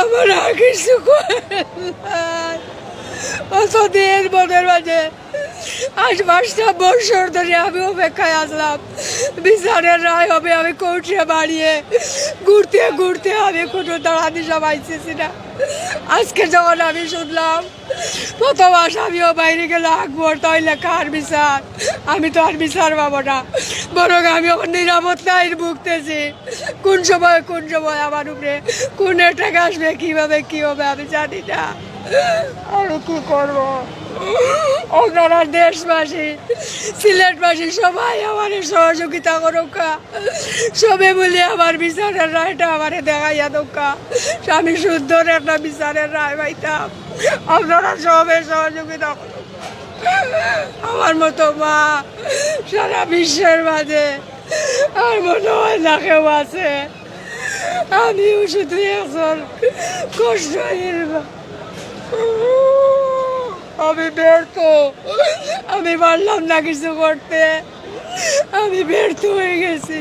আমার আর কিছু করে নাই। অতদিন মনের মাঝে আজ পাঁচটা বছর ধরে আমি অপেক্ষায় আসলাম বিচারের রায় হবে, আমি কোর্টে বাড়িয়ে ঘুরতে ঘুরতে আমি কোনো দাঁড়াতে সবাইছি না। আজকে যখন আমি শুনলাম, প্রথম আসামিও বাইরে গেলে আকবর তাইলে কার বিচার। আমি তো আর বিচার পাবো না। বরং আমি এখন নিরাপত্তায় ভুগতেছি। কোন সময় কোন সময় আমার উপরে কোন টাকা আসবে, কীভাবে, কী হবে, আমি জানি না। আমি কি করব? আপনারা দেশবাসী সিলেটবাসী, সবাই আমার সহযোগিতা করুক। সবে বলে আমার বিচারের রায়টা আমার দেখাইয়া দোকা। আমি সুন্দর একটা বিচারের রায় পাইতাম। আপনারা সবে সহযোগিতা করুক। আমার মতো মা সারা বিশ্বের মাঝে আর মনে হয় না কেউ আছে। আমিও শুধু একজন কষ্টহীন মা। আমি ব্যর্থ। আমি পারলাম না কিছু করতে। আমি ব্যর্থ হয়ে গেছি।